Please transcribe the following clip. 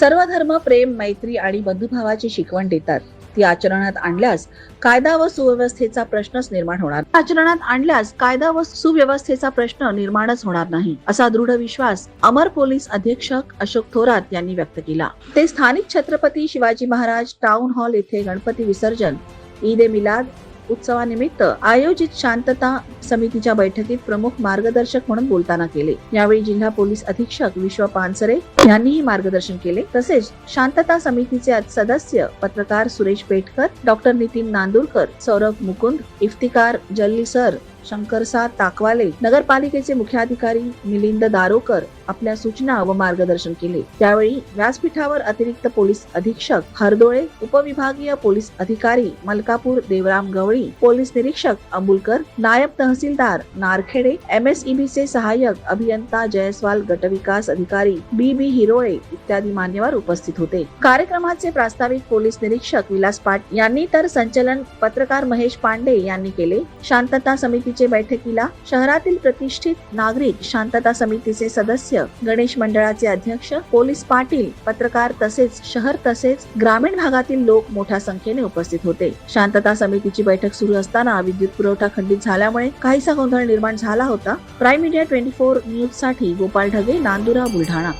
सर्व धर्म प्रेम मैत्री आणि बंधुभावाची शिकवण देतात. ती आचरणात आणल्यास कायदा व सुव्यवस्थेचा प्रश्नच निर्माण होणार. आचरणात आणल्यास कायदा व सुव्यवस्थेचा प्रश्न निर्माणच होणार नाही असा दृढ विश्वास अमर पोलीस अधीक्षक अशोक थोरात यांनी व्यक्त केला. ते स्थानिक छत्रपती शिवाजी महाराज टाउन हॉल येथे गणपती विसर्जन ईद ए मिलाद उत्सवानिमित्त आयोजित शांतता समितीच्या बैठकीत प्रमुख मार्गदर्शक म्हणून बोलताना केले. यावेळी जिल्हा पोलीस अधीक्षक विश्व पानसरे यांनीही मार्गदर्शन केले. तसेच शांतता समितीचे सदस्य पत्रकार सुरेश पेटकर डॉक्टर नितीन नांदुरकर सौरभ मुकुंद इफ्तिकार जल्ली सर शंकरसा ताकवाले नगरपालिकेचे मुख्याधिकारी मिलिंद दारोकर आपल्या सूचना व मार्गदर्शन केले. त्यावेळी व्यासपीठावर अतिरिक्त पोलीस अधीक्षक हरदोळे उपविभागीय पोलीस अधिकारी मलकापूर देवराम गवळी पोलीस निरीक्षक अंबुलकर नायब तहसीलदार नारखेडे एम एस चे सहाय्यक अभियंता जयस्वाल गटविकास अधिकारी बी बी हिरोळे इत्यादी मान्यवर उपस्थित होते. कार्यक्रमाचे प्रास्ताविक पोलीस निरीक्षक विलास पाट यांनी तर संचलन पत्रकार महेश पांडे यांनी केले. शांतता समिती समितीचे बैठकीला शहरातील प्रतिष्ठित नागरिक शांतता समितीचे सदस्य गणेश मंडळाचे अध्यक्ष पोलीस पाटील पत्रकार तसेच शहर तसेच ग्रामीण भागातील लोक मोठ्या संख्येने उपस्थित होते. शांतता समितीची बैठक सुरू असताना विद्युत पुरवठा खंडित झाल्यामुळे काहीसा गोंधळ निर्माण झाला होता. प्राईम मीडिया ट्वेंटी फोर न्यूजसाठी गोपाल ढगे नांदुरा बुलढाणा.